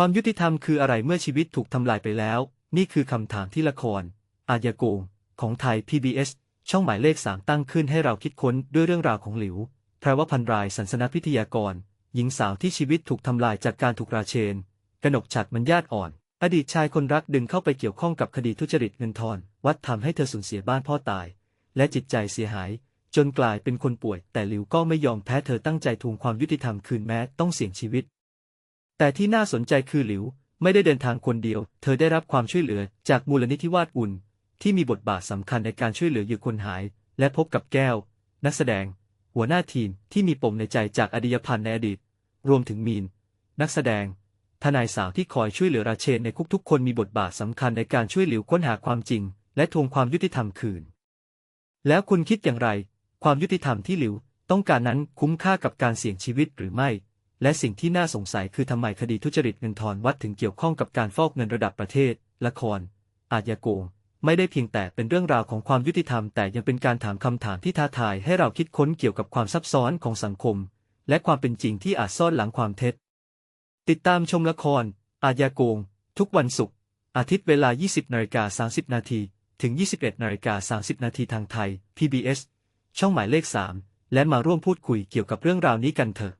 ความยุติธรรมคืออะไรเมื่อชีวิตถูกทำลายไปแล้ว นี่คือคำถามที่ละคร อาญาโกงของไทย PBS ช่องหมายเลขสามตั้งขึ้นให้เราคิดค้นด้วยเรื่องราวของหลิวแพรวพันรายสันสนพิทยากร หญิงสาวที่ชีวิตถูกทำลายจากการถูกราเชน กนกฉัดมันญาติอ่อน อดีตชายคนรักดึงเข้าไปเกี่ยวข้องกับคดีทุจริตเงินทอน วัดทำให้เธอสูญเสียบ้านพ่อตาย และจิตใจเสียหาย จนกลายเป็นคนป่วย แต่หลิวก็ไม่ยอมแพ้เธอตั้งใจทวงความยุติธรรมคืนแม้ต้องเสี่ยงชีวิต แต่ที่น่าสนใจคือหลิวไม่ได้เดินทางคนเดียว เธอได้รับความช่วยเหลือจากมูลนิธิวาดอุ่น ที่มีบทบาทสำคัญในการช่วยเหลือเหยื่อคนหาย และพบกับแก้ว นักแสดง หัวหน้าทีมที่มีปมในใจจากอดียพันในอดีต รวมถึงมีน นักแสดง ทนายสาวที่คอยช่วยเหลือราเชนในคุกทุกคนมีบทบาทสำคัญในการช่วยหลิวค้นหาความจริง และทวงความยุติธรรมคืน แล้วคุณคิดอย่างไร ความยุติธรรมที่หลิวต้องการนั้นคุ้มค่ากับการเสี่ยงชีวิตหรือไม่ และสิ่งที่น่าสงสัยคือทำไมคดีทุจริตเงินทอนวัดถึงเกี่ยวข้องกับการฟอกเงินระดับประเทศ ละคร อาญญาโกง ไม่ได้เพียงแต่เป็นเรื่องราวของความยุติธรรม แต่ยังเป็นการถามคำถามที่ท้าทายให้เราคิดค้นเกี่ยวกับความซับซ้อนของสังคม และความเป็นจริงที่อาจซ่อนหลังความเท็จ ติดตามชมละคร อาญาโกง ทุกวันศุกร์อาทิตย์เวลา 20นาฬิกา30นาทีถึง 21นาฬิกา30นาทีทางไทย PBS ช่องหมายเลข 3 และมาร่วมพูดคุยเกี่ยวกับเรื่องราวนี้กันเถอะ